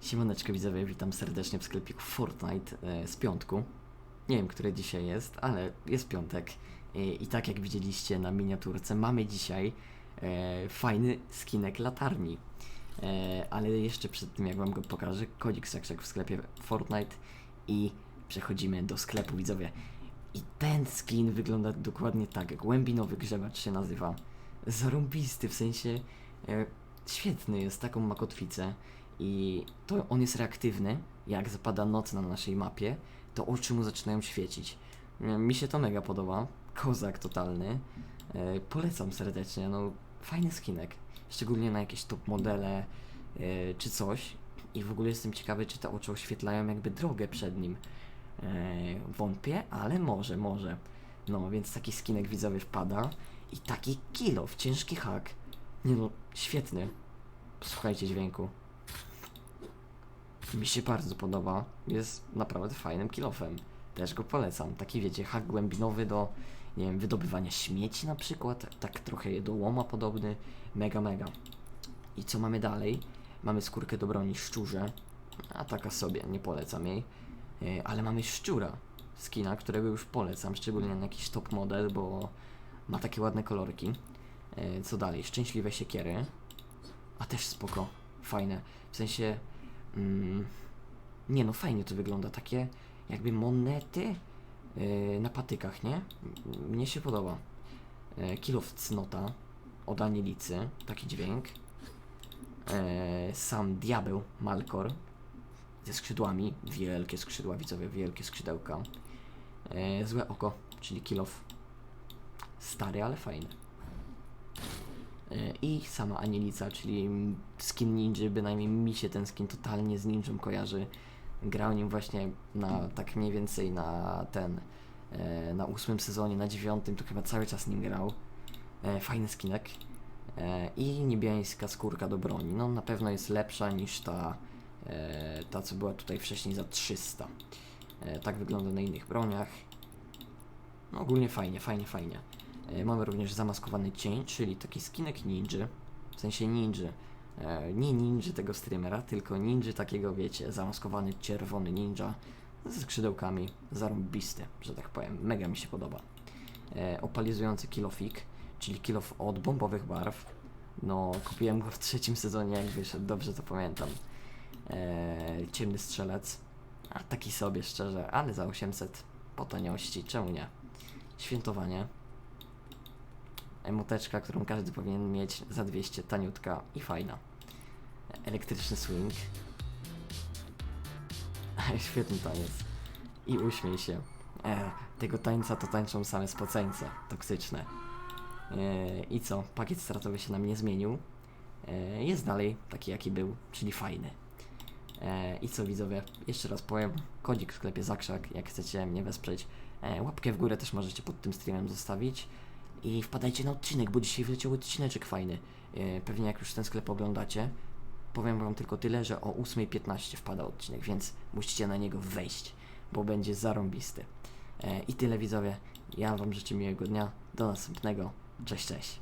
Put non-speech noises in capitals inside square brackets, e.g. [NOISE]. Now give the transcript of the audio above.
Siemaneczko widzowie, witam serdecznie w sklepiku Fortnite e, z piątku. Nie wiem, które dzisiaj jest, ale jest piątek. E, I tak jak widzieliście na miniaturce, mamy dzisiaj e, fajny skinek latarni. Ale jeszcze przed tym, jak wam go pokażę, kodzik Sakszak w sklepie Fortnite i przechodzimy do sklepu widzowie. I ten skin wygląda dokładnie tak, głębinowy grzebacz się nazywa. Zarąbisty, w sensie świetny jest, taką ma kotwicę i to on jest reaktywny. Jak zapada noc na naszej mapie, to oczy mu zaczynają świecić. Mi się to mega podoba. Kozak totalny. E, polecam serdecznie. No, fajny skinek. Szczególnie na jakieś top modele e, czy coś. I w ogóle jestem ciekawy, czy te oczy oświetlają jakby drogę przed nim. E, wątpię, ale może, może. No, więc taki skinek widzowie wpada. I taki kilo w ciężki hak. Nie no, świetny. Słuchajcie dźwięku. Mi się bardzo podoba. Jest naprawdę fajnym kilofem. Też go polecam. Taki wiecie, hak głębinowy do, nie wiem, wydobywania śmieci na przykład. Tak trochę do łoma podobny. Mega, mega. I co mamy dalej? Mamy skórkę do broni szczurze. A taka sobie, nie polecam jej. E, Ale mamy szczura. Skina, którego już polecam, szczególnie na jakiś top model, bo ma takie ładne kolorki. E, Co dalej? Szczęśliwe siekiery. A też spoko. Fajne. W sensie. Mm, nie no, fajnie to wygląda. Takie jakby monety yy, na patykach, nie? Mnie się podoba. Yy, Kilof cnota od Anilicy. Taki dźwięk. Yy, sam diabeł Malkor ze skrzydłami. Wielkie skrzydła, widzowie, wielkie skrzydełka. Yy, złe oko, czyli kilof stary, ale fajny. E, I sama Anielica, czyli skin ninja, bynajmniej mi się ten skin totalnie z ninją kojarzy. Grał nim właśnie na tak mniej więcej na ten, e, na ósmym sezonie, na dziewiątym, to chyba cały czas nim grał. E, Fajny skinek. I niebiańska skórka do broni. No na pewno jest lepsza niż ta, ta co była tutaj wcześniej za 300. E, Tak wygląda na innych broniach. No ogólnie fajnie, fajnie, fajnie. E, Mamy również zamaskowany cień, czyli taki skinek ninja, w sensie ninja. E, nie ninja tego streamera, tylko ninja takiego, wiecie, zamaskowany czerwony ninja ze skrzydełkami, zarąbisty, że tak powiem, mega mi się podoba. E, opalizujący kilofik, czyli kilof od bombowych barw. No, kupiłem go w trzecim sezonie, jak wyszedł, dobrze to pamiętam. Ciemny strzelec, a taki sobie szczerze, ale za 800 po taniości, czemu nie? Świętowanie, emoteczka, którą każdy powinien mieć za 200, taniutka i fajna. Elektryczny swing. [LAUGHS] Świetny taniec. I uśmiej się. E, tego tańca to tańczą same spoceńce, toksyczne. E, I co? Pakiet startowy się nam nie zmienił. E, jest dalej taki jaki był, czyli fajny. E, I co widzowie? Jeszcze raz powiem, kodzik w sklepie Zakrzak, jak chcecie mnie wesprzeć. E, łapkę w górę też możecie pod tym streamem zostawić. I wpadajcie na odcinek, bo dzisiaj wleciał odcineczek fajny. E, pewnie jak już ten sklep oglądacie, powiem wam tylko tyle, że o 8.15 wpada odcinek, więc musicie na niego wejść, bo będzie zarąbisty. E, I tyle widzowie. Ja wam życzę miłego dnia. Do następnego. Cześć, cześć.